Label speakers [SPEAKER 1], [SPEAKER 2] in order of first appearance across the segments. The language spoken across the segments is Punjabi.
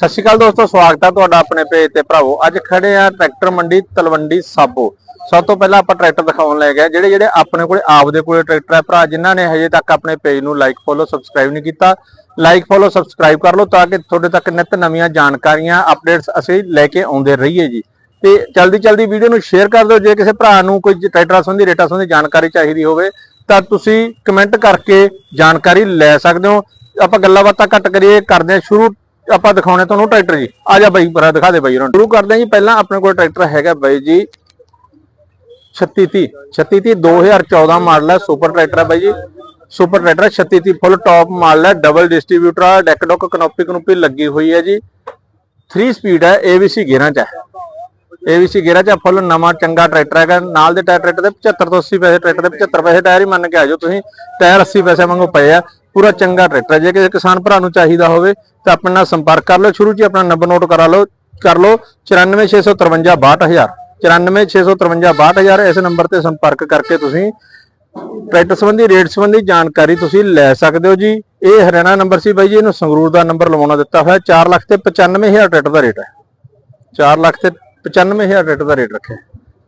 [SPEAKER 1] ਸਤਿ ਸ਼੍ਰੀ ਅਕਾਲ ਦੋਸਤੋ, ਸਵਾਗਤ ਹੈ ਤੁਹਾਡਾ ਆਪਣੇ ਪੇਜ ਤੇ ਭਰਾਵੋ। ਅੱਜ ਖੜੇ ਆ ਟਰੈਕਟਰ ਮੰਡੀ ਤਲਵੰਡੀ ਸਾਬੋ। ਸਭ ਤੋਂ ਪਹਿਲਾਂ ਆਪਾਂ ਟਰੈਕਟਰ ਦਿਖਾਉਣ ਲੈ ਗਏ ਜਿਹੜੇ ਜਿਹੜੇ ਆਪਣੇ ਕੋਲੇ, ਆਪਦੇ ਕੋਲੇ ਟਰੈਕਟਰ ਹੈ ਭਰਾ, ਜਿਨ੍ਹਾਂ ਨੇ ਹਜੇ ਤੱਕ ਆਪਣੇ ਪੇਜ ਨੂੰ ਲਾਈਕ ਫੋਲੋ ਸਬਸਕ੍ਰਾਈਬ ਨਹੀਂ ਕੀਤਾ ਲਾਈਕ ਫੋਲੋ ਸਬਸਕ੍ਰਾਈਬ ਕਰ ਲਓ ਤਾਂ ਕਿ ਤੁਹਾਡੇ ਤੱਕ ਨਿਤ ਨਵੀਆਂ ਜਾਣਕਾਰੀਆਂ ਅਪਡੇਟਸ ਅਸੀਂ ਲੈ ਕੇ ਆਉਂਦੇ ਰਹੀਏ ਜੀ। ਤੇ ਜਲਦੀ ਜਲਦੀ ਵੀਡੀਓ ਨੂੰ ਸ਼ੇਅਰ ਕਰ ਦਿਓ। ਜੇ ਕਿਸੇ ਭਰਾ ਨੂੰ ਕੋਈ ਟਰੈਕਟਰਾਂ ਸੰਬੰਧੀ, ਰੇਟਾਂ ਸੰਬੰਧੀ ਜਾਣਕਾਰੀ ਚਾਹੀਦੀ ਹੋਵੇ, ਤਾਂ ਤੁਸੀਂ ਕਮੈਂਟ ਕਰਕੇ ਜਾਣਕਾਰੀ ਲੈ ਸਕਦੇ ਹੋ। ਆਪਾਂ ਗੱਲਾਂ ਬਾਤਾਂ ਘੱਟ ਕਰੀਏ, ਕਰਦੇ ਹਾਂ ਸ਼ੁਰੂ। ਆਪਾਂ ਦਿਖਾਉਣੇ ਤੁਹਾਨੂੰ ਟਰੈਕਟਰ ਜੀ। ਆ ਜਾ ਬਾਈ ਪਰਾ ਦਿਖਾ ਦੇ ਬਾਈ ਉਹਨਾਂ ਨੂੰ। ਸ਼ੁਰੂ ਕਰਦੇ ਹਾਂ ਜੀ, ਪਹਿਲਾਂ ਆਪਣੇ ਕੋਲ ਟਰੈਕਟਰ ਹੈਗਾ ਬਾਈ ਜੀ। 3630 3630 2014 ਮਾਡਲ ਹੈ, ਸੁਪਰ ਟਰੈਕਟਰ ਹੈ ਬਾਈ ਜੀ। ਸੁਪਰ ਟਰੈਕਟਰ ਹੈ 3630 ਫੁੱਲ ਟਾਪ ਮਾਡਲ ਹੈ ਡਬਲ ਡਿਸਟ੍ਰੀਬਿਊਟਰ ਹੈ ਡੈਕ ਡੋਕ ਕਨੋਪੀ ਕਨੋਪੀ ਲੱਗੀ ਹੋਈ ਹੈ ਜੀ। 3 ਸਪੀਡ ਹੈ ABC ਗੇਰਾਂ ਚ ਹੈ। ABC ਗੇਰਾ ਚ ਫੁੱਲ ਨਵਾਂ ਚੰਗਾ ਟਰੈਕਟਰ ਹੈਗਾ, ਨਾਲ ਦੇ ਟਾਇਰ ਟਰੈਕਟਰ ਦੇ 75 ਤੋਂ 80 ਪੈਸੇ, ਟਰੈਕਟਰ ਦੇ 75 ਪੈਸੇ, ਟਾਇਰ ਹੀ ਮੰਨ ਕੇ ਆ ਜਾਓ ਤੁਸੀਂ, ਟਾਇਰ 80 ਪੈਸੇ ਵਾਂਗੂ ਪਏ ਆ, ਪੂਰਾ ਚੰਗਾ ਟਰੈਕਟਰ ਜੇ ਕਿਸੇ ਕਿਸਾਨ ਭਰਾ ਨੂੰ ਚਾਹੀਦਾ ਹੋਵੇ, ਤਾਂ ਆਪਣੇ ਨਾਲ ਸੰਪਰਕ ਕਰ ਲਓ, ਸ਼ੁਰੂ 'ਚ ਹੀ ਆਪਣਾ ਨੰਬਰ ਨੋਟ ਕਰਾ ਲਓ, ਕਰ ਲਓ 94653 62000 94653 62000 ਇਸ ਨੰਬਰ ਤੇ ਸੰਪਰਕ ਕਰਕੇ ਤੁਸੀਂ ਟਰੈਕਟਰ ਸੰਬੰਧੀ ਰੇਟ ਸੰਬੰਧੀ ਜਾਣਕਾਰੀ ਤੁਸੀਂ ਲੈ ਸਕਦੇ ਹੋ ਜੀ। ਇਹ ਹਰਿਆਣਾ ਨੰਬਰ ਸੀ ਬਾਈ ਜੀ, ਇਹਨੂੰ ਸੰਗਰੂਰ ਦਾ ਨੰਬਰ ਲਵਾਉਣਾ ਦਿੱਤਾ ਹੋਇਆ 4 ਲੱਖ ਤੇ 95000 ਟਰੈਕਟਰ ਦਾ ਰੇਟ ਹੈ। 4 ਲੱਖ ਤੇ 95000 ਟਰੈਕਟਰ ਦਾ ਰੇਟ ਰੱਖਿਆ।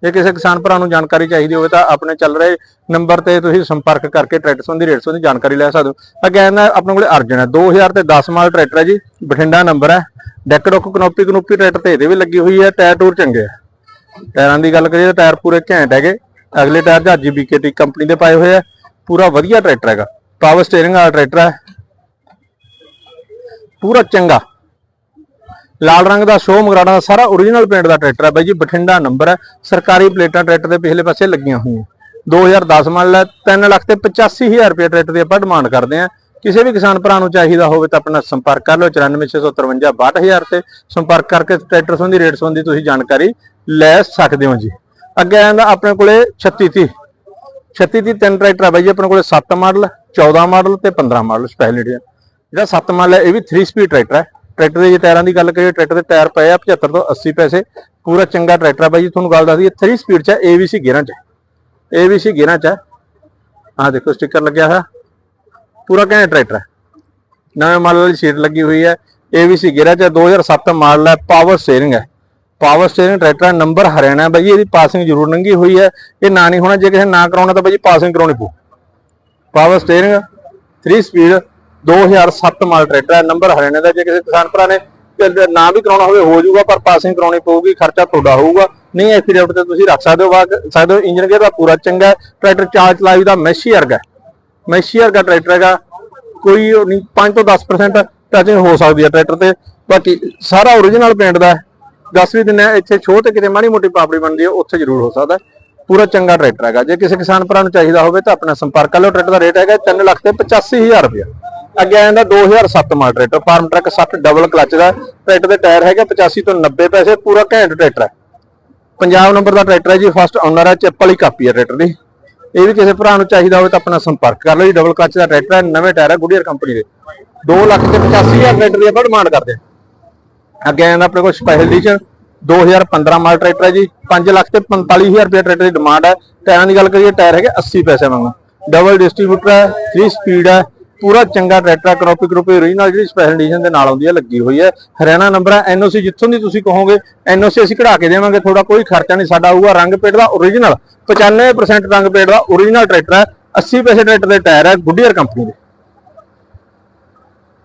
[SPEAKER 1] ਜੇ ਕਿਸੇ ਕਿਸਾਨ ਭਰਾ ਨੂੰ ਜਾਣਕਾਰੀ ਚਾਹੀਦੀ ਹੋਵੇ ਤਾਂ ਆਪਣੇ ਚੱਲ ਰਹੇ ਨੰਬਰ ਤੇ ਤੁਸੀਂ ਸੰਪਰਕ ਕਰਕੇ ਟਰੈਕਟਰ ਸੰਬੰਧੀ, ਰੇਟ ਸੰਬੰਧੀ ਜਾਣਕਾਰੀ ਲੈ ਸਕਦੇ ਹੋ। ਅੱਗੇ ਇਹਨਾਂ ਆਪਣੇ ਕੋਲੇ ਅਰਜਨ ਹੈ। 2000 ਤੇ 10 ਮਾਲ ਟਰੈਕਟਰ ਹੈ ਜੀ, ਬਠਿੰਡਾ ਨੰਬਰ ਹੈ। ਡੈਕ ਡੋਕ ਕਨੋਪੀ ਕਨੋਪੀ ਟਰੈਕਟਰ ਤੇ ਇਹਦੇ ਵੀ ਲੱਗੀ ਹੋਈ ਹੈ, ਟਾਇਰ ਟੂਰ ਚੰਗੇ ਹੈ। ਟਾਇਰਾਂ ਦੀ ਗੱਲ ਕਰੀਏ ਤਾਂ ਟਾਇਰ ਪੂਰੇ ਘੈਂਟ ਹੈਗੇ। ਅਗਲੇ ਟਾਇਰ ਜਹਾਜੀ ਬੀਕੇਟੀ ਕੰਪਨੀ ਦੇ ਪਾਏ ਹੋਏ ਆ। ਪੂਰਾ ਵਧੀਆ ਟਰੈਕਟਰ ਹੈਗਾ। ਪਾਵਰ ਸਟੀਅਰਿੰਗ ਵਾਲਾ ਟਰੈਕਟਰ ਹੈ। ਪੂਰਾ ਚੰਗਾ। ਲਾਲ ਰੰਗ ਦਾ ਸ਼ੋ ਮਗਰਾੜਾ ਦਾ ਸਾਰਾ origignal ਪੇਂਟ ਦਾ ਟਰੈਕਟਰ ਹੈ ਬਾਈ ਜੀ, ਬਠਿੰਡਾ ਨੰਬਰ ਹੈ। ਸਰਕਾਰੀ ਪਲੇਟਾਂ ਟਰੈਕਟਰ ਦੇ ਪਿਛਲੇ ਪਾਸੇ ਲੱਗੀਆਂ ਹੋਈਆਂ। 2010 ਮਾਡਲ ਹੈ 3 ਲੱਖ ਤੇ 85000 ਰੁਪਏ ਟਰੈਕਟਰ ਦੀ ਆਪਾਂ ਡਿਮਾਂਡ ਕਰਦੇ ਹਾਂ। ਕਿਸੇ ਵੀ ਕਿਸਾਨ ਭਰਾ ਨੂੰ ਚਾਹੀਦਾ ਹੋਵੇ ਤਾਂ ਆਪਣਾ ਸੰਪਰਕ ਕਰ ਲਓ 94653 62000 ਤੇ ਸੰਪਰਕ ਕਰਕੇ ਟਰੈਕਟਰ ਸੰਬੰਧੀ ਰੇਟ ਸੰਬੰਧੀ ਤੁਸੀਂ ਜਾਣਕਾਰੀ ਲੈ ਸਕਦੇ ਹੋ ਜੀ। ਅੱਗੇ ਆਂਦਾ ਆਪਣੇ ਕੋਲੇ 3630 3630 ਤਿੰਨ ਟਰੈਕਟਰ ਆ ਬਾਈ ਜੀ, ਆਪਣੇ ਕੋਲੇ 7 ਮਾਡਲ 14 ਮਾਡਲ ਤੇ 15 ਮਾਡਲ ਸਪੈਸ਼ਲ ਐਡੀਸ਼ਨ ਜਿਹੜਾ 7 ਮਾਡਲ ਹੈ, ਇਹ ਵੀ 3 ਸਪੀਡ ਟਰੈਕਟਰ ਹੈ। ਟਰੈਕਟਰ ਦੇ ਜੇ ਟਾਇਰਾਂ ਦੀ ਗੱਲ ਕਰੀਏ ਟਰੈਕਟਰ ਦੇ ਟਾਇਰ ਪਏ ਆ 75 ਤੋਂ 80 ਪੈਸੇ। ਪੂਰਾ ਚੰਗਾ ਟਰੈਕਟਰ ਆ ਬਾਈ ਜੀ ਤੁਹਾਨੂੰ ਗੱਲ ਦੱਸਦੀ ਹੈ 3 ਸਪੀਡ ਚ ਹੈ ABC ਗੇਅਰਾਂ ਚ। ਹੈ ABC ਗੇਅਰਾਂ ਚ ਹੈ ਆਹ ਦੇਖੋ ਸਟicker ਲੱਗਿਆ ਹੋਇਆ। ਪੂਰਾ ਘੈਂਟ ਟਰੈਕਟਰ ਹੈ ਨਵੇਂ ਮਾਡਲ ਵਾਲੀ ਸੀਟ ਲੱਗੀ ਹੋਈ ਹੈ ABC ਗੇਅਰਾਂ ਚ ਹੈ, 2007 ਮਾਡਲ ਹੈ ਪਾਵਰ ਸਟੀਅਰਿੰਗ ਹੈ ਪਾਵਰ ਸਟੀਅਰਿੰਗ ਟਰੈਕਟਰ ਹੈ ਨੰਬਰ ਹਰਿਆਣਾ ਬਾਈ ਜੀ, ਇਹਦੀ ਪਾਸਿੰਗ ਜ਼ਰੂਰ ਨੰਗੀ ਹੋਈ ਹੈ ਇਹ ਨਾ ਨਹੀਂ ਹੋਣਾ ਜੇ ਕਿਸੇ ਨਾ ਕਰਾਉਣਾ ਤਾਂ ਬਾਈ ਜੀ ਪਾਸਿੰਗ ਕਰਾਉਣੀ ਪਊ। ਪਾਵਰ ਸਟੀਅਰਿੰਗ 3 ਸਪੀਡ 2007 ਮਾਲ ਟਰੈਕਟਰ ਹੈ, ਨੰਬਰ ਹਰਿਆਣੇ ਦਾ, ਜੇ ਕਿਸੇ ਕਿਸਾਨ ਭਰਾ ਨੇ ਨਾ ਵੀ ਕਰਾਉਣਾ ਹੋਵੇ, ਹੋ ਜਾਊਗਾ, ਪਰ ਪਾਸਿੰਗ ਕਰਾਉਣੀ ਪਊਗੀ, ਖਰਚਾ ਤੁਹਾਡਾ ਹੋਊਗਾ। ਨਹੀਂ ਐਸੀ ਤੇ ਤੁਸੀਂ ਰੱਖ ਸਕਦੇ ਹੋ ਵਾ ਸਕਦੇ ਹੋ ਇੰਜਨ ਗੇਅਰ ਦਾ ਪੂਰਾ ਚੰਗਾ ਟਰੈਕਟਰ ਚਾਲ ਚਲਾਈ ਦਾ ਮੈਸ਼ੀ ਵਰਗਾ ਮੈਸ਼ੀ ਵਰਗਾ ਟਰੈਕਟਰ ਹੈਗਾ, ਕੋਈ ਨਹੀਂ 5 ਤੋਂ 10% ਟਚਿੰਗ ਹੋ ਸਕਦੀ ਹੈ ਟਰੈਕਟਰ ਤੇ। ਬਾਕੀ ਸਾਰਾ origignal ਪੇਂਟ ਦਾ ਹੈ। ਦੱਸ ਵੀ ਦਿੰਦੇ ਇੱਥੇ ਛੋਹ ਤੇ ਕਿਤੇ ਮਾੜੀ ਮੋਟੀ ਪਾਪੜੀ ਬਣਦੀ ਹੈ, ਉੱਥੇ ਜ਼ਰੂਰ ਹੋ ਸਕਦਾ ਪੂਰਾ ਚੰਗਾ ਟਰੈਕਟਰ ਹੈਗਾ। ਜੇ ਕਿਸੇ ਕਿਸਾਨ ਭਰਾ ਨੂੰ ਚਾਹੀਦਾ ਹੋਵੇ ਤਾਂ ਆਪਣਾ ਸੰਪਰਕ ਕਰ ਲਓ, ਟਰੈਕਟਰ ਦਾ ਰੇਟ ਹੈਗਾ 3 ਲੱਖ ਤੇ 85000 ਰੁਪਏ ਅੱਗੇ ਆ ਜਾਂਦਾ 2007 model tractor Farmtrac 60 double clutch ਦਾ, ਟਰੈਕਟਰ ਦੇ ਟਾਇਰ ਹੈਗੇ 85 ਤੋਂ 90 ਪੈਸੇ, ਪੂਰਾ ਘੈਂਟ ਟਰੈਕਟਰ ਹੈ। ਪੰਜਾਬ ਨੰਬਰ ਦਾ ਟਰੈਕਟਰ ਹੈ ਜੀ ਫਸਟ ਓਨਰ ਹੈ, ਚਿੱਪ ਵਾਲੀ ਕਾਪੀ ਹੈ ਟਰੈਕਟਰ ਦੀ। ਇਹ ਵੀ ਕਿਸੇ ਭਰਾ ਨੂੰ ਚਾਹੀਦਾ ਹੋਵੇ ਤਾਂ ਆਪਣਾ ਸੰਪਰਕ ਕਰ ਲਓ ਜੀ ਡਬਲ ਕਲਚ ਦਾ ਟਰੈਕਟਰ ਹੈ, ਨਵੇਂ ਟਾਇਰ ਹੈ ਗੁਡੀਅਰ ਕੰਪਨੀ ਦੇ। 2 ਲੱਖ ਤੇ 85000 ਟਰੈਕਟਰ ਦੀ ਆਪਾਂ ਡਿਮਾਂਡ ਕਰਦੇ ਹਾਂ। ਅੱਗੇ ਆ ਜਾਂਦਾ ਆਪਣੇ ਕੋਲ ਸਪੈਸ਼ਲ ਐਡੀਸ਼ਨ 2015 ਮਾਡਲ ਟਰੈਕਟਰ ਹੈ ਜੀ 5 ਲੱਖ ਤੇ 45000 ਰੁਪਏ ਟਰੈਕਟਰ ਦੀ ਡਿਮਾਂਡ ਹੈ। ਟਾਇਰਾਂ ਦੀ ਗੱਲ ਕਰੀਏ, ਟਾਇਰ ਹੈਗੇ 80 ਪੈਸੇ ਵਾਂਗੂ ਡਬਲ ਡਿਸਟ੍ਰੀਬਿਊਟਰ ਹੈ 3 ਸਪੀਡ ਹੈ ਪੂਰਾ ਚੰਗਾ ਟਰੈਕਟਰ ਹੈ ਕਰੋਪੀ ਕਰੋਪੀ origignal ਜਿਹੜੀ ਸਪੈਸ਼ਲ ਐਡੀਸ਼ਨ ਦੇ ਨਾਲ ਆਉਂਦੀ ਹੈ ਲੱਗੀ ਹੋਈ ਹੈ ਹਰਿਆਣਾ ਨੰਬਰ ਹੈ ਐਨਓਸੀ ਜਿੱਥੋਂ ਦੀ ਤੁਸੀਂ ਕਹੋਗੇ ਐਨਓਸੀ ਅਸੀਂ ਕਢਾ ਕੇ ਦੇਵਾਂਗੇ, ਤੁਹਾਡਾ ਕੋਈ ਖਰਚਾ ਨਹੀਂ, ਸਾਡਾ ਆਊਗਾ ਰੰਗ ਪੇਟ ਦਾ ਓਰੀਜਨਲ 95% ਰੰਗ ਪੇਟ ਦਾ ਓਰੀਜਨਲ ਟਰੈਕਟਰ ਹੈ 80 ਪੈਸੇ ਟਰੈਕਟਰ ਦੇ ਟਾਇਰ ਹੈ ਗੁੱਡੀਅਰ ਕੰਪਨੀ ਦੇ।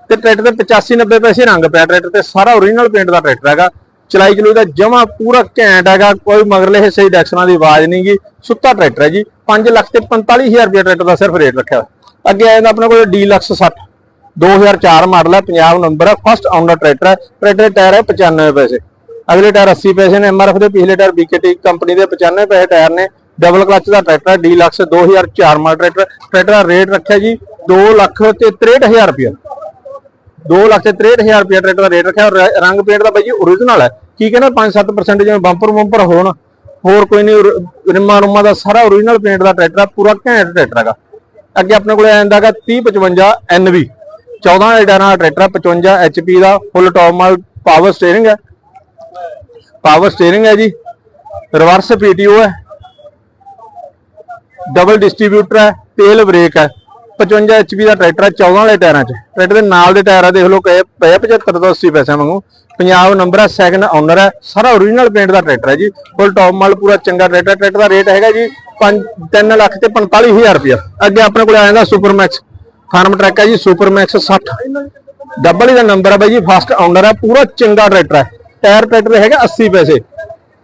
[SPEAKER 1] ਤੇ ਟਰੈਕਟਰ ਦੇ 85 90 ਪੈਸੇ ਰੰਗ ਪਿਆ ਟਰੈਕਟਰ ਤੇ, ਸਾਰਾ ਓਰੀਜਨਲ ਪੇਂਟ ਦਾ ਟਰੈਕਟਰ ਹੈਗਾ। ਚਲਾਈ ਚਲੂਈ ਦਾ ਜਮਾ ਪੂਰਾ ਘੈਂਟ ਹੈਗਾ, ਕੋਈ ਮਗਰਲੇ ਹਿੱਸੇ ਦੀ ਡੈਕਸ਼ਨਾਂ ਦੀ ਆਵਾਜ਼ ਨਹੀਂ ਨਹੀਂਗੀ ਸੁੱਤਾ ਟਰੈਕਟਰ ਹੈ ਜੀ। 5 ਲੱਖ ਤੇ 45000 ਰੁਪਏ ਟਰੈਕਟਰ ਦਾ ਸਿਰਫ ਰੇਟ ਰੱਖਿਆ ਅੱਗੇ ਆ ਜਾਂਦਾ ਆਪਣੇ ਕੋਲ ਡੀਲਕਸ 60 2004 ਮਾਡਲ ਹੈ, ਪੰਜਾਬ ਨੰਬਰ ਹੈ ਫਸਟ ਓਨਰ ਟਰੈਕਟਰ ਹੈ ਟਰੈਕਟਰ ਟਾਇਰ ਹੈ 95 ਪੈਸੇ। ਅਗਲੇ ਟਾਇਰ 80 ਪੈਸੇ ਨੇ ਐਮਆਰਐਫ ਦੇ ਪਿਛਲੇ ਟਾਇਰ ਬੀਕੇਟੀ ਕੰਪਨੀ ਦੇ 95 ਪੈਸੇ ਟਾਇਰ ਨੇ ਡਬਲ ਕਲਚ ਦਾ ਟਰੈਕਟਰ ਹੈ ਡੀਲਕਸ 2004 ਮਾਡਲ ਟਰੈਕਟਰ ਟਰੈਕਟਰ ਦਾ ਰੇਟ ਰੱਖਿਆ ਜੀ 2 ਲੱਖ ਤੇ 63000 ਰੁਪਏ 2 ਲੱਖ ਤੇ 63000 ਰੁਪਏ ਟਰੈਕਟਰ ਦਾ ਰੇਟ ਰੱਖਿਆ ਰੰਗ ਪੇਂਟ ਦਾ ਬਾਈ ਜੀ origignal ਹੈ। ਕੀ ਕਹਿੰਦਾ 5-7% ਜਿਵੇਂ ਬੰਪਰ ਬੰਪਰ ਹੋਣ, ਹੋਰ ਕੋਈ ਨਹੀਂ ਰਿਮਾ ਰੁਮਾ ਦਾ ਸਾਰਾ origignal ਪੇਂਟ ਦਾ ਟਰੈਕਟਰ ਪੂਰਾ ਘੈਂਟ ਟਰੈਕਟਰ ਹੈਗਾ। ਅੱਗੇ ਆਪਣੇ ਕੋਲ ਆ ਜਾਂਦਾ ਹੈਗਾ 3055 NV 14 ਲੀਟਰ ਦਾ ਟਰੈਕਟਰ ਹੈ 55 HP ਦਾ, ਫੁੱਲ ਟੌਪ ਮਾਲ ਪਾਵਰ ਸਟੀਅਰਿੰਗ ਹੈ। ਪਾਵਰ ਸਟੀਅਰਿੰਗ ਹੈ ਜੀ। ਰਿਵਰਸ PTO ਹੈ। ਡਬਲ ਡਿਸਟ੍ਰੀਬਿਊਟਰ ਹੈ ਤੇਲ ਬ੍ਰੇਕ ਹੈ। 55 HP ਦਾ ਟਰੈਕਟਰ ਹੈ 14 ਵਾਲੇ ਟਾਇਰਾਂ 'ਚ। ਟਰੈਕਟਰ ਦੇ ਨਾਲ ਦੇ ਟਾਇਰਾਂ ਦੇਖ ਲਓ ਕਹੇ ਪਏ 75 ਤੋਂ 80 ਪੈਸੇ ਵਾਂਗੂ। ਪੰਜਾਬ ਨੰਬਰ ਹੈ ਸੈਕੰਡ ਓਨਰ ਹੈ। ਸਾਰਾ ਓਰੀਜਨਲ ਪੇਂਟ ਦਾ ਟਰੈਕਟਰ ਹੈ ਜੀ। ਫੁੱਲ ਟੌਪ ਮਾਲ ਪੂਰਾ ਚੰਗਾ ਟਰੈਕਟਰ ਟਰੈਕਟਰ ਦਾ ਰੇਟ ਹੈਗਾ ਜੀ 3 ਲੱਖ ਤੇ 45000 ਰੁਪਇਆ। ਅੱਗੇ ਆਪਣੇ ਕੋਲ ਆ ਜਾਂਦਾ ਸੁਪਰਮੈਕਸ ਫਾਰਮ ਟਰੈਕ ਹੈ ਜੀ ਸੁਪਰਮੈਕਸ 60 ਡਬਲ ਦਾ ਨੰਬਰ ਹੈ ਬਾਈ ਜੀ ਫਸਟ ਓਨਰ ਹੈ, ਪੂਰਾ ਚੰਗਾ ਟਰੈਕਟਰ ਹੈ। ਟਾਇਰ ਟਰੈਕਟਰ ਹੈਗਾ 80 ਪੈਸੇ।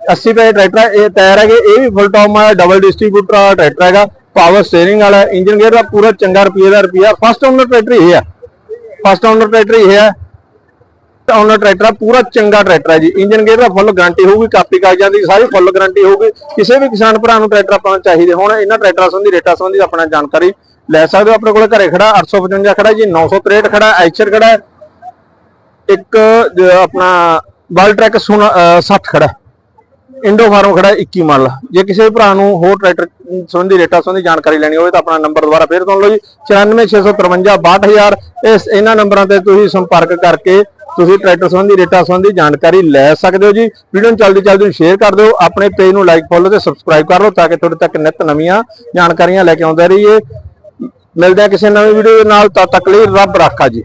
[SPEAKER 1] 80 ਪੈਸੇ ਟਰੈਕਟਰ ਹੈ, ਇਹ ਟਾਇਰ ਹੈਗੇ, ਇਹ ਵੀ ਫੁੱਲ ਟੌਪ ਵਾਲਾ ਡਬਲ ਡਿਸਟ੍ਰੀਬਿਊਟਰ ਵਾਲਾ ਟਰੈਕਟਰ ਹੈਗਾ। ਪਾਵਰ ਸਟੀਅਰਿੰਗ ਵਾਲਾ ਇੰਜਨ ਗੇਅਰ ਦਾ ਪੂਰਾ ਚੰਗਾ ਰੁਪਏ ਦਾ ਰੁਪਿਆ ਫਸਟ ਓਨਰ ਟਰੈਕਟਰ ਇਹ ਹੈ। ਫਸਟ ਓਨਰ ਟਰੈਕਟਰ ਇਹ ਹੈ। ਓਨਰ ਟਰੈਕਟਰ ਆ, ਪੂਰਾ ਚੰਗਾ ਟਰੈਕਟਰ ਹੈ ਜੀ। ਇੰਜਨ ਗੇਅਰ ਦਾ ਫੁੱਲ ਗਾਰੰਟੀ ਹੋਊਗੀ ਕਾਪੀ ਕਾਗਜ਼ਾਂ ਦੀ ਸਾਰੀ ਫੁੱਲ ਗਾਰੰਟੀ ਹੋਊਗੀ। ਕਿਸੇ ਵੀ ਕਿਸਾਨ ਭਰਾ ਨੂੰ ਟਰੈਕਟਰ ਆਪਾਂ ਚਾਹੀਦੇ। ਹੁਣ ਇਹਨਾਂ ਟਰੈਕਟਰਾਂ ਸੰਬੰਧੀ ਰੇਟਾਂ ਸੰਬੰਧੀ ਆਪਣਾ ਜਾਣਕਾਰੀ ਲੈ ਸਕਦੇ ਹੋ। ਆਪਣੇ ਕੋਲ ਘਰੇ ਖੜਾ 855 ਖੜਾ ਜੀ 963 ਖੜਾ ਐਚਰ ਖੜਾ ਇੱਕ ਆਪਣਾ ਬਲ ਟਰੈਕ 60 ਖੜਾ ਇੰਡੋ ਫਾਰਮ ਖੜਾ ਹੈ 21 ਮਾਡਲ। ਜੇ ਕਿਸੇ ਵੀ ਭਰਾ ਨੂੰ ਹੋਰ ਟਰੈਕਟਰ ਸੰਬੰਧੀ ਰੇਟਾਂ ਸੰਬੰਧੀ ਜਾਣਕਾਰੀ ਲੈਣੀ ਹੋਵੇ ਤਾਂ ਆਪਣਾ ਨੰਬਰ ਦੁਬਾਰਾ ਫੇਰ ਸੁਣ ਲਓ ਜੀ। 94653 62000 ਇਸ ਇਹਨਾਂ ਨੰਬਰਾਂ ਤੇ ਤੁਸੀਂ ਸੰਪਰਕ ਕਰਕੇ ਤੁਸੀਂ ਟਰੈਕਟਰ ਸੰਬੰਧੀ, ਰੇਟਾਂ ਸੰਬੰਧੀ ਜਾਣਕਾਰੀ ਲੈ ਸਕਦੇ ਹੋ ਜੀ। ਵੀਡੀਓ ਨੂੰ ਜਲਦੀ ਜਲਦੀ ਸ਼ੇਅਰ ਕਰ ਦਿਓ। ਆਪਣੇ ਪੇਜ ਨੂੰ ਲਾਈਕ ਫੋਲੋ ਤੇ ਸਬਸਕ੍ਰਾਈਬ ਕਰ ਲਓ ਤਾਂ ਕਿ ਤੁਹਾਡੇ ਤੱਕ ਨਿਤ ਨਵੀਆਂ ਜਾਣਕਾਰੀਆਂ ਲੈ ਕੇ ਆਉਂਦਾ ਰਹੀਏ। ਮਿਲਦੇ ਹਾਂ ਕਿਸੇ ਨਵੀਂ ਵੀਡੀਓ ਦੇ ਨਾਲ। ਤਦ ਤੱਕ ਲਈ ਰੱਬ ਰਾਖਾ ਜੀ।